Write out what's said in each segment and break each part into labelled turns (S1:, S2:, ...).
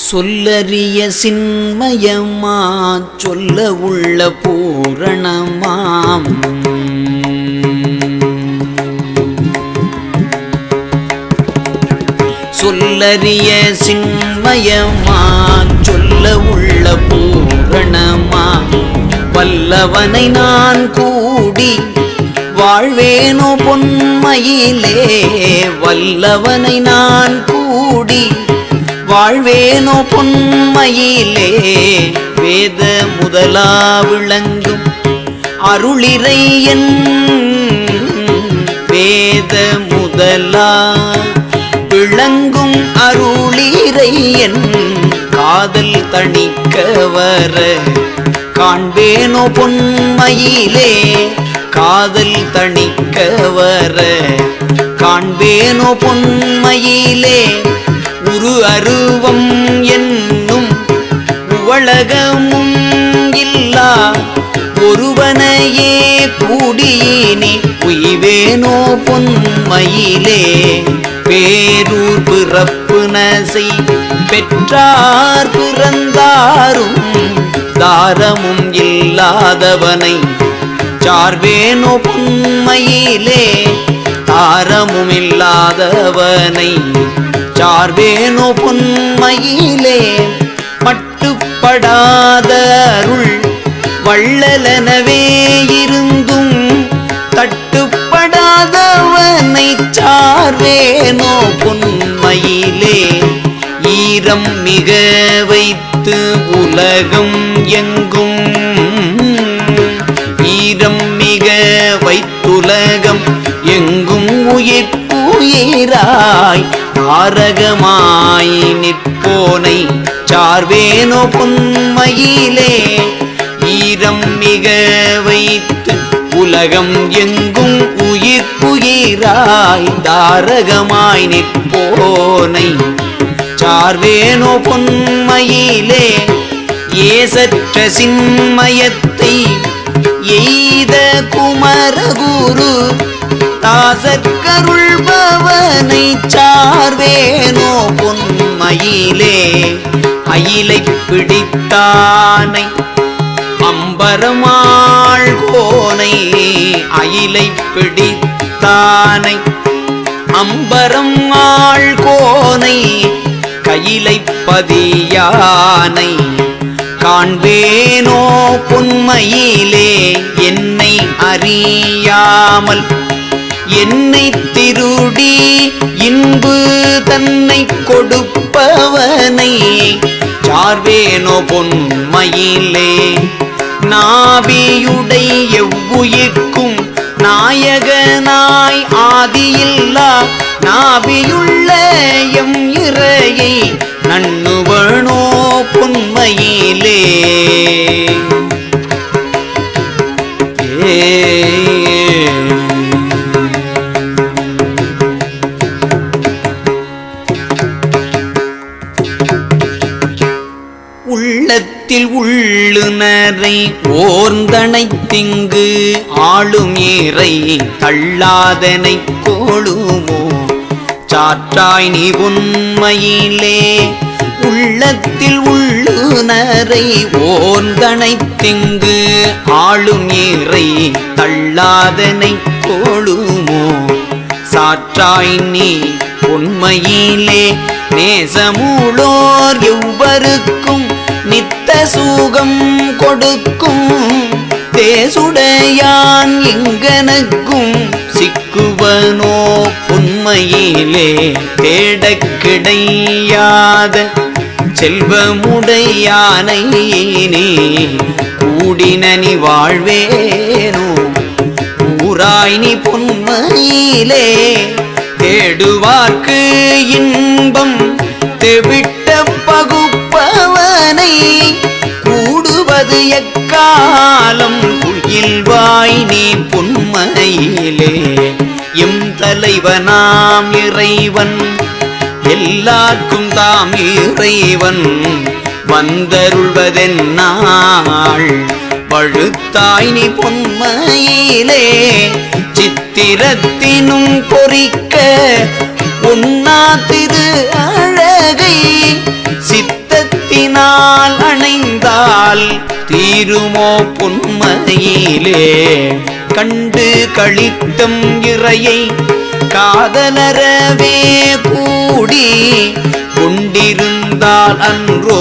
S1: சொல்லறிய சின்மயமா சொல்ல உள்ள பூரணமாம். சொல்லறிய சின்மயமா சொல்ல உள்ள பூரணமா வல்லவனை நான் கூடி வாழ்வேனோ பொன்மையிலே வல்லவனை நான் கூடி வாழ்வேனோ பொன்மையிலே வேத முதலா விளங்கும் அருளிரை என் வேத முதலா விளங்கும் அருளிறை என் காதல் தணிக்க வர காண்பேனோ பொன்மையிலே காதல் தணிக்க வர காண்பேனோ பொன்மையிலே உரு அருவம் என்னும் உவளகமும் இல்லா ஒருவனையே கூடியினி உய்வேனோ பொன்மையிலே. பேரூர் பிறப்பு நசை பெற்றார் பிறந்தாரும் தாரமும் இல்லாதவனை சார்வேனோ பொன்மையிலே தாரமும் இல்லாதவனை சார்வேனோ பொன்மையிலே மட்டுப்படாத அருள் வள்ளலனவே இருந்தும் தட்டுப்படாதவனை சார்வேனோ பொன்மையிலே ஈரம் மிக வைத்து உலகம் எங்கும். ஈரம் மிக வைத்துலகம் எங்கும். உயிர் உயிராய் ஆரகமாய் நிற்போனை சார்வேனோ பொன்மையிலே. ஈரம் மிக வைத்து உலகம் எங்கும் உயிர்ப்புயிராய் தாரகமாய் நிற்போனை சார்வேனோ பொன்மையிலே. ஏசற்ற சின்மயத்தை எய்த குமரகுரு தாசற்கருள்பவனை சார்வேனோ பொன்மயிலே. அயிலை பிடித்தானை அம்பரமாள் கோனை அயிலை பிடித்தானை அம்பரம் ஆள் கோனை. கையிலை பதியானை காண்பேனோ பொன்மையிலே. என்னை அறியாமல் என்னை திருடி இன்பு தன்னை கொடுப்பவனை. சார்வேனோ பொன்மையிலே நாபியுடை எவ்வுயிர்க்கும் நாயகனாய் ஆதியில்லா. நாபியுள்ள எம் இறையை நண்ணுவனோ பொன்மையிலே. உள்ளத்தில் உள்ளுணரை ஓர்ந்தனை திங்கு ஆளும் ஏறை தள்ளாதனை கோழுவோ சாற்றாய் நீ உண்மையிலே உள்ளத்தில் உள்ளுணரை ஓர்ந்தனை திங்கு ஆளும் ஏறை தள்ளாதனை கோழுமோ சாற்றாய் நீ உண்மையிலே நேசமூளோர் எவ்வருக்கும் நித் சுகம் கொடுக்கும். தேசுடையான் இங்கனுக்கும். சிக்குவனோ உண்மையிலே தேட கிடையாத. செல்வமுடையானை நீ கூடினனி வாழ்வேனோ. ஊராய் பொன்மையிலே தேடுவார்க்கு இன்பம். தெவிட்டு கூடுவது எக்காலம்? குயில் வாய் நீ பொன்மையிலே எம் தலைவனாம் இறைவன் எல்லாருக்கும் தாம் இறைவன். வந்தருள்வதென்னாள் பழுத்தாய் நீ பொன்மையிலே. சித்திரத்தினும் பொறிக்க உண்ணா திரு பொன்மையிலே கண்டு கழித்தம் இறையை காதலரவே கூடி கொண்டிருந்தால் அன்றோ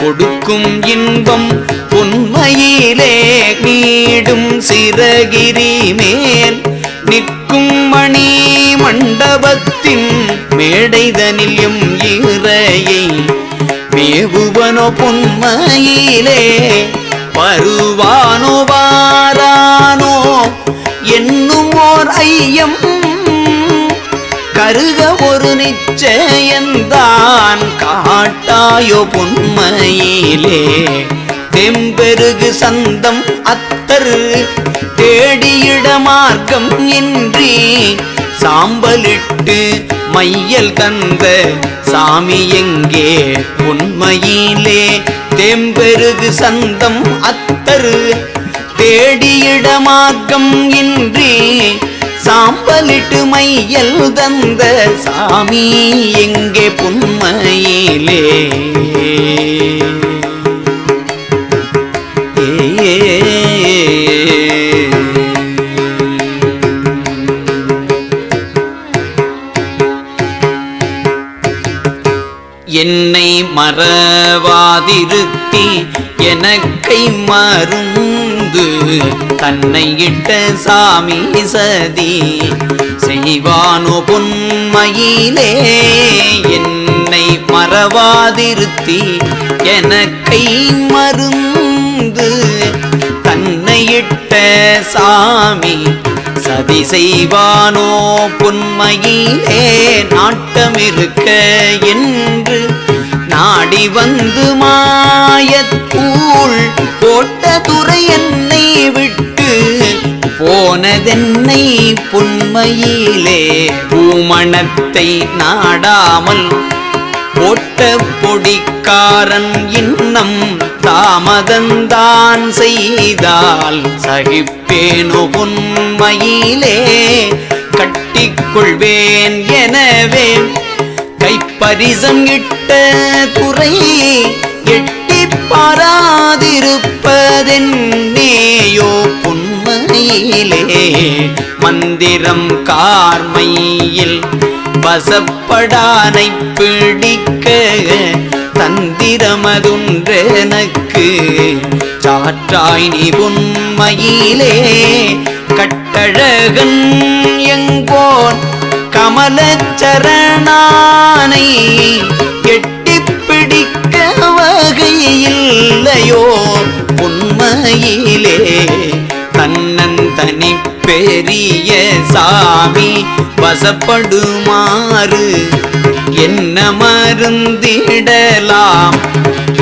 S1: கொடுக்கும் இன்பம் பொன்மையிலே நீடும் சிறகிரி மேல் நிற்கும் மணி மண்டபத்தின் மேடைதனில் எம் இறையை மேவுவனோ பொன்மையிலே வருவானோ வாரானோ என்னும் ஓர் ஐயம் கருக ஒரு நிச்சயந்தான் காட்டாயோ பொன்மையிலே. தெம்பெருகு சந்தம் அத்தர் தேடியிட மார்க்கம் இன்றி சாம்பலிட்டு மையல் தந்த சாமி எங்கே? உண்மையிலே தேம்பெருகு சந்தம் அத்தரு. தேடியிடமாக்கம் இன்றி சாம்பலிட்டு மையல் தந்த சாமி எங்கே புன்மையிலே? மறவாதிருத்தி எனக்கை மருந்து தன்னை இட்ட சாமி சதி செய்வானோ பொன்மையிலே. என்னை மறவாதிருத்தி எனக்கை மருந்து தன்னை இட்ட சாமி சதி செய்வானோ பொன்மையிலே. நாட்டமிருக்க என்று நாடி வந்து மாயத்தூள் போட்ட துறை என்னை விட்டு போனதென்னை புண்மையிலே பூமணத்தை நாடாமல் போட்ட பொடிக்காரன் இன்னம் தாமதந்தான் செய்தால் சகிப்பேனு உண்மையிலே கட்டிக்கொள்வேன் எனவே பரிசம் இட்ட குறை எட்டி பாராதிருப்பதென்னேயோ புண்மையிலே மந்திரம் கார்மையில் வசப்படானை பிடிக்க தந்திரமதுன்றெனக்கு சாற்றாய் நிபுண்மையிலே கட்டழகன் எங்கோன் கமலச்சரணானை எட்டி பிடிக்க வகை இல்லையோ உண்மையிலே தன்னந்தனி பெரிய சாமி வசப்படுமாறு என்ன மருந்திடலாம்?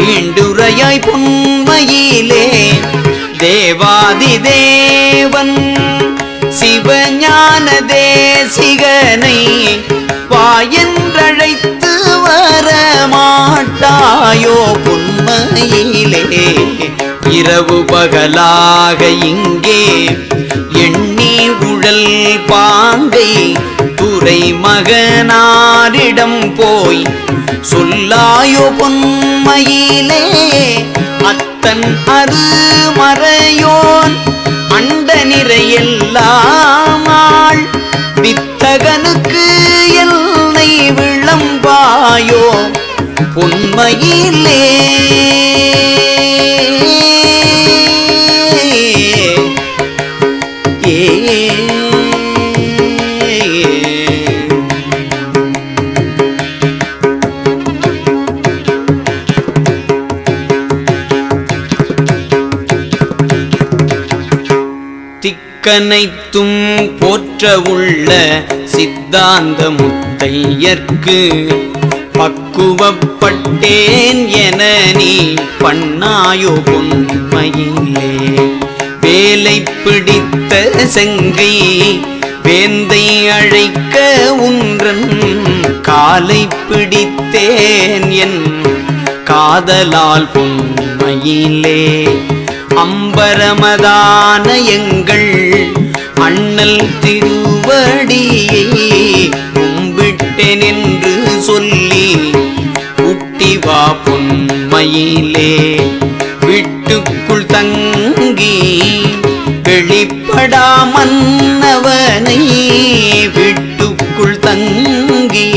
S1: ஈண்டுரையாய் பொன்மையிலே தேவாதி தேவன் தேசிகனை வாயென்றழைத்து வர மாட்டாயோ பொன்மையிலே. இரவு பகலாக இங்கே எண்ணி உழல் பாங்கை துறை மகனாரிடம் போய் சொல்லாயோ பொன்மையிலே அத்தன் அரு மறையோன் அண்ட நிறையெல்லாம் வித்தகனுக்கு என்னை விளம்பாயோ? பொன்மையிலே திக்கனைத்தும் போற்ற உள்ள சித்தாந்த முத்தையர்க்கு பக்குவப்பட்டேன் என நீ பண்ணாயோ பொன்மையிலே. வேலை பிடித்த செங்கை வேந்தை அழைக்க உன்றன் காலை பிடித்தேன் என் காதலால் பொன்மையிலே. அம்பரமதான எங்கள் அண்ணல் திருவடியை கும்பிட்டு நின்று சொல்லி குட்டிவா பொன்மையிலே வீட்டுக்குள் தங்கி வெளிப்படாமன்னவனை விட்டுக்குள் தங்கி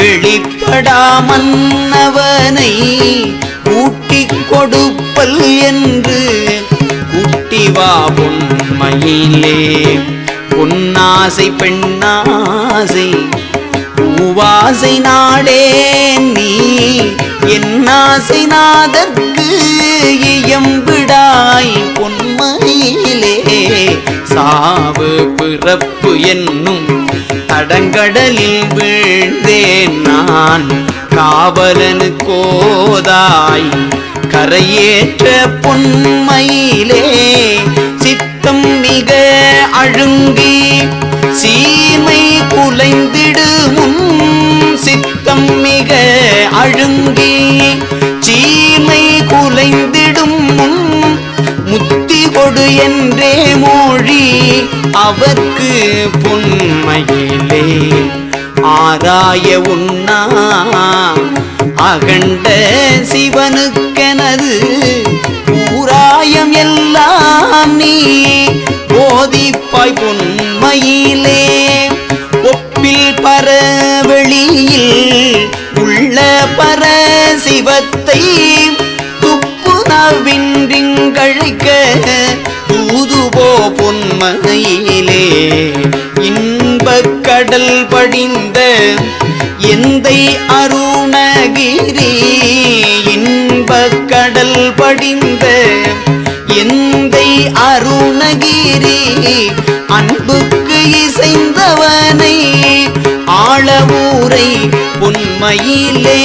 S1: வெளிப்படாமன் பொன்மையிலே பொன்னாசை பெண்ணாசை பூவாசை நாடே நீ. என்னாசை நாதற்கு இயம்பிடாய் பொன்மையிலே. சாவு பிறப்பு என்னும் தடங்கடலில் வீழ்ந்தேன் நான். காவலனு கோதாய் கரையேற்ற பொன்மையிலே சித்தம் மிக அழுங்கி சீமை குலைந்திடுமும் சித்தம் மிக அழுங்கி சீமை குலைந்திடும் முத்தி கொடு என்றே மொழி அவர்க்கு பொன்மையிலே. ஆராய உண்ணா அகண்ட சிவனுக்கெனது ஊராயம் எல்லாம் நீ போதிப்பாய் பொன்மையிலே ஒப்பில் பரவெளியில் உள்ள பர சிவத்தை துப்பு நவின்றிங்கழைக்க தூதுபோ பொன்மையிலே. இன்பக் கடல் படிந்த எந்தை அருணகிரி இன்பக் கடல் படிந்த எந்தை அருணகிரி அன்புக்கு இசைந்தவனை ஆளவூரை உண்மையிலே